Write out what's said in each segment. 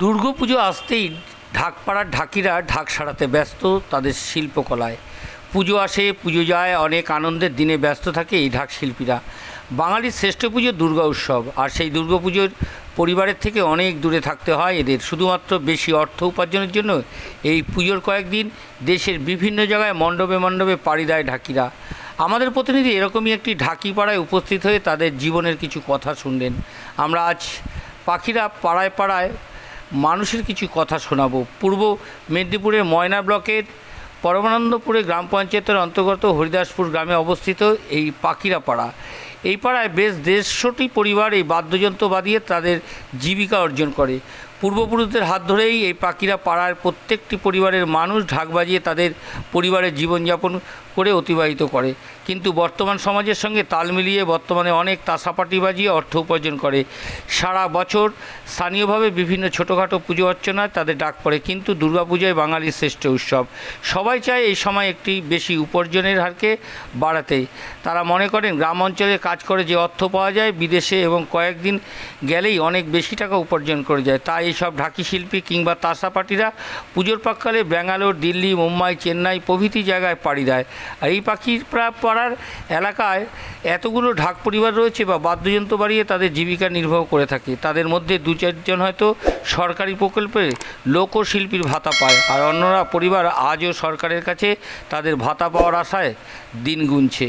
দুর্গাপুজো আসতেই ঢাকপাড়ার ঢাকিরা ঢাক সারাতে ব্যস্ত তাদের শিল্পকলায়। পুজো আসে, পুজো যায়, অনেক আনন্দের দিনে ব্যস্ত থাকে এই ঢাক শিল্পীরা। বাঙালির শ্রেষ্ঠ পুজো দুর্গা উৎসব, আর সেই দুর্গাপুজোর পরিবারের থেকে অনেক দূরে থাকতে হয় এদের। শুধুমাত্র বেশি অর্থ উপার্জনের জন্য এই পুজোর কয়েকদিন দেশের বিভিন্ন জায়গায় মণ্ডপে মণ্ডপে পাড়ি দেয় ঢাকিরা। আমাদের প্রতিনিধি এরকমই একটি ঢাকি পাড়ায় উপস্থিত হয়ে তাদের জীবনের কিছু কথা শুনলেন। আমরা আজ পাখিরা পাড়ায় পাড়ায় মানুষের কিছু কথা শোনাব। পূর্ব মেদিনীপুরের ময়না ব্লকের পরমানন্দপুরে গ্রাম পঞ্চায়েতের অন্তর্গত হরিদাসপুর গ্রামে অবস্থিত এই পাখিরা পাড়া এই পাড়ায় বেশ দেড়শোটি পরিবার এই বাদ্যযন্ত্র বাদিয়ে তাদের জীবিকা অর্জন করে। পূর্বপুরুষদের হাত ধরেই এই পাখিরা পাড়ার প্রত্যেকটি পরিবারের মানুষ ঢাক বাজিয়ে তাদের পরিবারের জীবনযাপন করে অতিবাহিত করে। কিন্তু বর্তমান সমাজের সঙ্গে তাল মিলিয়ে বর্তমানে অনেক তাসাপাটি বাজিয়ে অর্থ উপার্জন করে। সারা বছর স্থানীয়ভাবে বিভিন্ন ছোটোখাটো পুজো অর্চনায় তাদের ডাক পড়ে, কিন্তু দুর্গাপূজায় বাঙালির শ্রেষ্ঠ উৎসব। সবাই চায় এই সময় একটি বেশি উপার্জনের হারকে বাড়াতে। তারা মনে করেন, গ্রাম অঞ্চলে কাজ করে যে অর্থ পাওয়া যায় বিদেশে এবং কয়েকদিন গেলেই অনেক বেশি টাকা উপার্জন করে যায়। তাই এইসব ঢাকি শিল্পী কিংবা তাসাপাটিরা পুজোর পাককালে ব্যাঙ্গালোর, দিল্লি, মুম্বাই, চেন্নাই প্রভৃতি জায়গায় পাড়ি দেয়। আর এই পাখির পাড়ার এলাকায় এতগুলো ঢাক পরিবার রয়েছে বা বাদ্যযন্ত্র বাড়িয়ে তাদের জীবিকা নির্বাহ করে থাকে। তাদের মধ্যে দু চারজন হয়তো সরকারি প্রকল্পে লোকশিল্পীর ভাতা পায় আর অন্যরা পরিবার আজও সরকারের কাছে তাদের ভাতা পাওয়ার আশায় দিন গুনছে।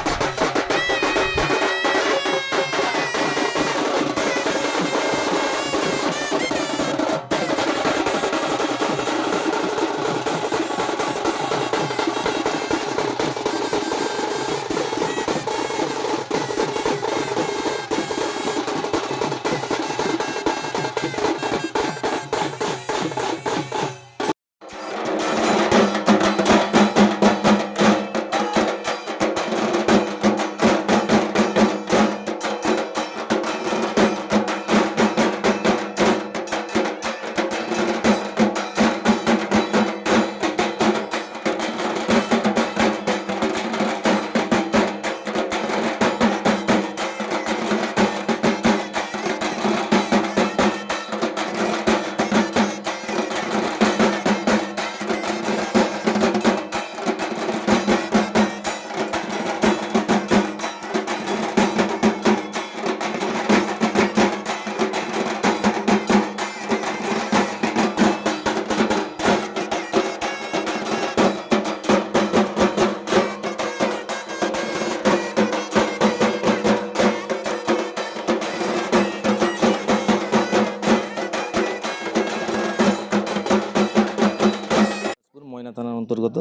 অন্তর্গত।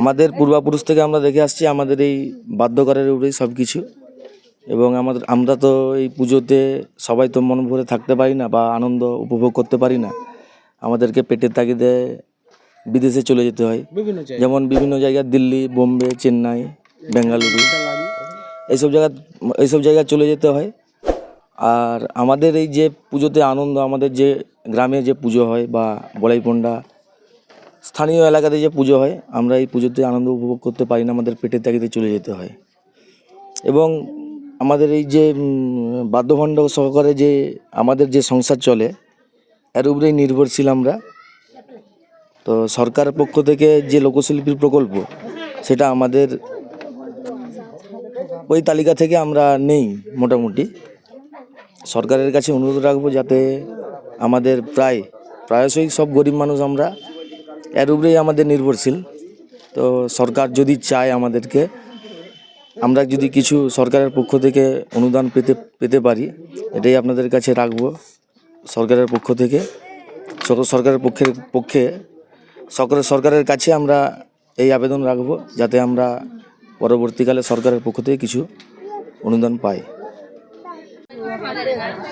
আমাদের পূর্বাপুরুষ থেকে আমরা দেখে আসছি আমাদের এই বাদ্যকরের উপরেই সব কিছু এবং আমাদের আমরা তো এই পুজোতে সবাই তো মন ভরে থাকতে পারি না বা আনন্দ উপভোগ করতে পারি না। আমাদেরকে পেটের তাগিদে বিদেশে চলে যেতে হয়। যেমন বিভিন্ন জায়গা দিল্লি বোম্বে চেন্নাই বেঙ্গালুরু এইসব জায়গা এইসব জায়গায় চলে যেতে হয়। আর আমাদের এই যে পুজোতে আনন্দ আমাদের যে গ্রামে যে পুজো হয় বা বলাইপন্ডা স্থানীয় এলাকাতে যে পুজো হয়, আমরা এই পুজোতে আনন্দ উপভোগ করতে পারি না, আমাদের পেটের তাগিদে চলে যেতে হয়। এবং আমাদের এই যে বাদ্যভণ্ড সহকারে যে আমাদের যে সংসার চলে, এর উপরেই নির্ভরশীল আমরা। তো সরকারের পক্ষ থেকে যে লোকশিল্পীর প্রকল্প, সেটা আমাদের ওই তালিকা থেকে আমরা নেই মোটামুটি। সরকারের কাছে অনুরোধ রাখব যাতে আমাদের প্রায়, প্রায়শই সব গরিব মানুষ আমরা এর উপরেই আমাদের নির্ভরশীল। তো সরকার যদি চায় আমাদেরকে, আমরা যদি কিছু সরকারের পক্ষ থেকে অনুদান পেতে পেতে পারি, এটাই আপনাদের কাছে রাখব। সরকারের পক্ষ থেকে সর- সরকারের পক্ষের পক্ষে সরকার সরকারের কাছে আমরা এই আবেদন রাখব, যাতে আমরা পরবর্তীকালে সরকারের পক্ষ থেকে কিছু অনুদান পাই।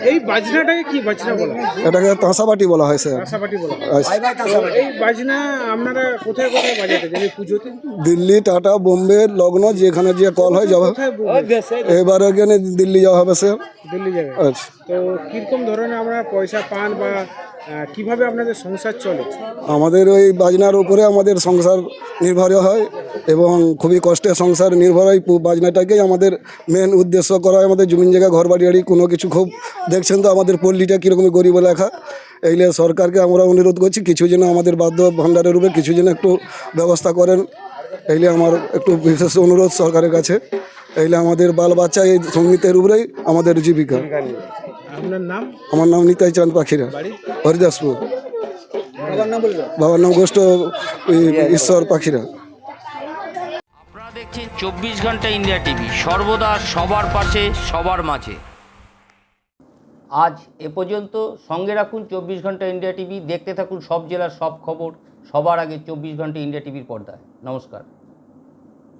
এই বাজনাটাকে কি বাজনা বলা হয়? এটাকে তাঁসাবাটি বলা হয় স্যার কাঁসাপাটি বলা হয়। আচ্ছা। তো এই বাজনা আপনারা কোথায় কোথায় বাজাতে? যান এই পুজোতে? দিল্লি টাটা বোম্বে লগ্ন যেখানে যে কল হয় যাবে। কোথায় বলবেন? এবারে এখানে দিল্লি যাওয়া হবে স্যার দিল্লি যাবে। আচ্ছা। তো কীরকম ধরনের আমরা পয়সা পান বা আহ, কীভাবে আপনাদের সংসার চলে? আমাদের ওই বাজনার উপরে আমাদের সংসার নির্ভর হয় এবং খুবই কষ্টে সংসার নির্ভর হয়। বাজনাটাকেই আমাদের মেন উদ্দেশ্য করা হয়। আমাদের জমিন জায়গা ঘর বাড়ি বাড়ি কোনো কিছু খুব দেখছেন তো আমাদের পল্লীটা কীরকম গরিব লেখা এইলে সরকারকে আমরা অনুরোধ করছি কিছু যেন আমাদের বাদ্য ভাণ্ডারের উপরে কিছু যেন একটু ব্যবস্থা করেন। এইলে আমার একটু বিশেষ অনুরোধ সরকারের কাছে। এইলে আমাদের বাল বাচ্চা এই সঙ্গীতের উপরেই আমাদের জীবিকা। আপনার নাম? আমার নাম নিতাই চাঁদ পাখিরা হরিদাসপুর। বাবার নাম গোষ্ঠ ঈশ্বর পাখিরা। আপনারা দেখছেন চব্বিশ ঘণ্টা ইন্ডিয়া টিভি সর্বদা সবার পাশে সবার মাঝে। আজ এ পর্যন্ত সঙ্গে রাখুন চব্বিশ ঘণ্টা ইন্ডিয়া টিভি দেখতে থাকুন সব জেলার সব খবর সবার আগে চব্বিশ ঘণ্টা ইন্ডিয়া টিভির পর্দায়। নমস্কার।